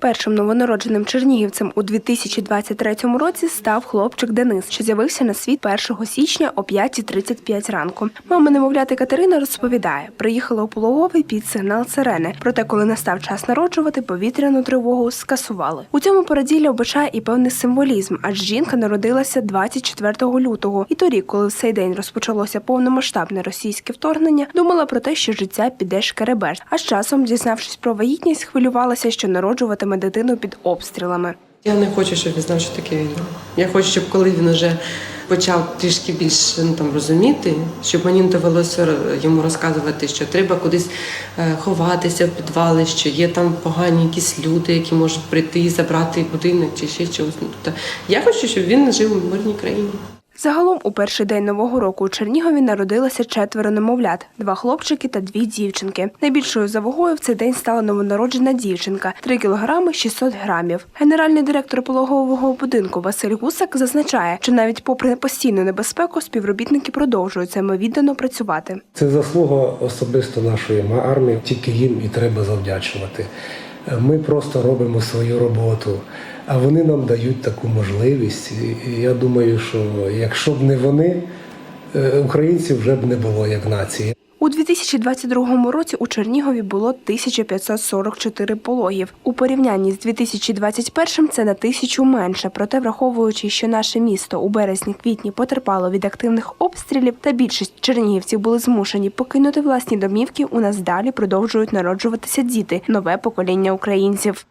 Першим новонародженим чернігівцем у 2023 році став хлопчик Денис, що з'явився на світ 1 січня о 5.35 ранку. Мама немовляти Катерина розповідає, приїхала у пологовий під сигнал сирени. Проте, коли настав час народжувати, повітряну тривогу скасували. У цьому породілля обичає і певний символізм, адже жінка народилася 24 лютого. І торік, коли в цей день розпочалося повномасштабне російське вторгнення, думала про те, що життя піде шкереберть. А з часом, дізнавшись про вагітність, хвилювалася, що народжуватиме дитину під обстрілами. Я не хочу, щоб він знав, що таке війна. Я хочу, щоб коли він вже почав трішки більше ну, там, розуміти, щоб мені не довелося йому розказувати, що треба кудись е, ховатися в підвали, що є там погані якісь люди, які можуть прийти і забрати будинок чи ще чогось. Ну, тобто, я хочу, щоб він жив у мирній країні. Загалом у перший день нового року у Чернігові народилося четверо немовлят: два хлопчики та дві дівчинки. Найбільшою за в цей день стала новонароджена дівчинка 3 кілограми 600 грамів. Генеральний директор пологового будинку Василь Гусак зазначає, що навіть попри постійну небезпеку співробітники продовжують самовіддано працювати. Це заслуга особисто нашої армії, тільки їм і треба завдячувати. Ми просто робимо свою роботу, а вони нам дають таку можливість. Я думаю, що якщо б не вони, е, українців вже б не було як нації. У 2022 році у Чернігові було 1544 пологів. У порівнянні з 2021 це на тисячу менше. Проте, враховуючи, що наше місто у березні-квітні потерпало від активних обстрілів, та більшість чернігівців були змушені покинути власні домівки. У нас далі продовжують народжуватися діти, нове покоління українців.